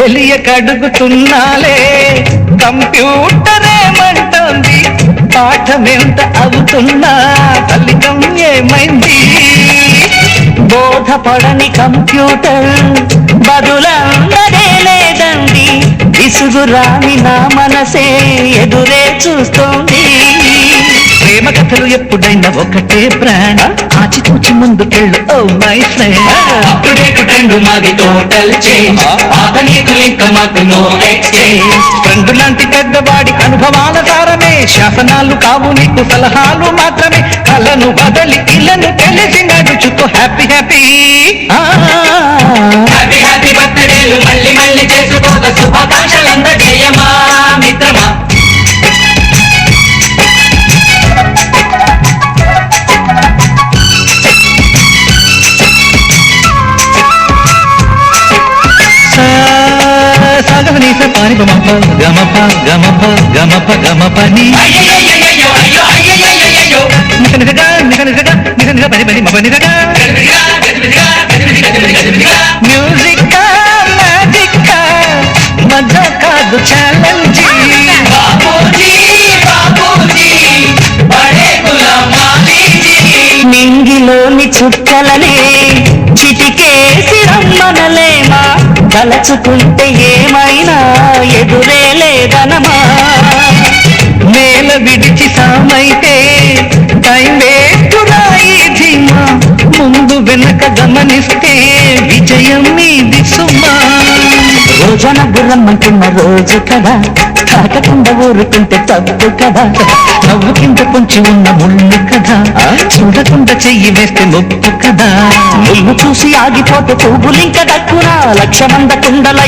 తెలియకడుగుతున్నాలే computer ఏమంటోంది పాఠమేంట అవుతున్నా ఫలితం ఏమైంది? బోధపడని కంప్యూటర్ బదులందరే లేదండి. విసుగురాని నా మనసే ఎదురే చూస్తోంది. కథలు ఎప్పుడైనా ఒకటే బ్రాండ్ ఆచితూచి ముందుకెళ్ళు ఓ my friend. Up to date trend మాది టోటల్ చేంజ్ పాత నీతులు ఇంకా మాకు నో ఎక్స్చేంజ్ ఫ్రెండ్ లాంటి పెద్దవాడి అనుభవాల సారమే. శాసనాలు కావు నీకు సలహాలు మాత్రమే. కలను బదలి ఇలను తెలిసి హ్యాపీ హ్యాపీ. హ్యాపీ సాగవనీస గమప గమప గమప గమప గమప ని అయ్యయ్యయ్యయ్యో, అయ్యో పని పని మప నికగా మ్యూజిక్ మ్యాజిక్ మజా కాదు ఛాలెంజ్ బాబూజీ, బాబూజీ, బడే గులాం నింగిలోని చుక్కలనే చిటికేసి రమ్మనలే తలచుకుంటే ఏమైనా ఎదురే లేదనమా? నేల విడిచి సామైతే టైం వేస్తున్నా ఈ ధీమా ముందు వెనక గమనిస్తే విజయం మీది సుమా? రోజన గుర్రమ్మంటున్న రోజు కదా? తాకకుండా ఊరుకుంటే తప్పు కదా? నవ్వు కింద పొంచి ఉన్న ముళ్ళు కదా? చూడకుండా చెయ్యి వేస్తే నొప్పు కదా? నిన్ను చూసి ఆగిపోతే పువ్వులింక దక్కునా? లక్షమంద కుండల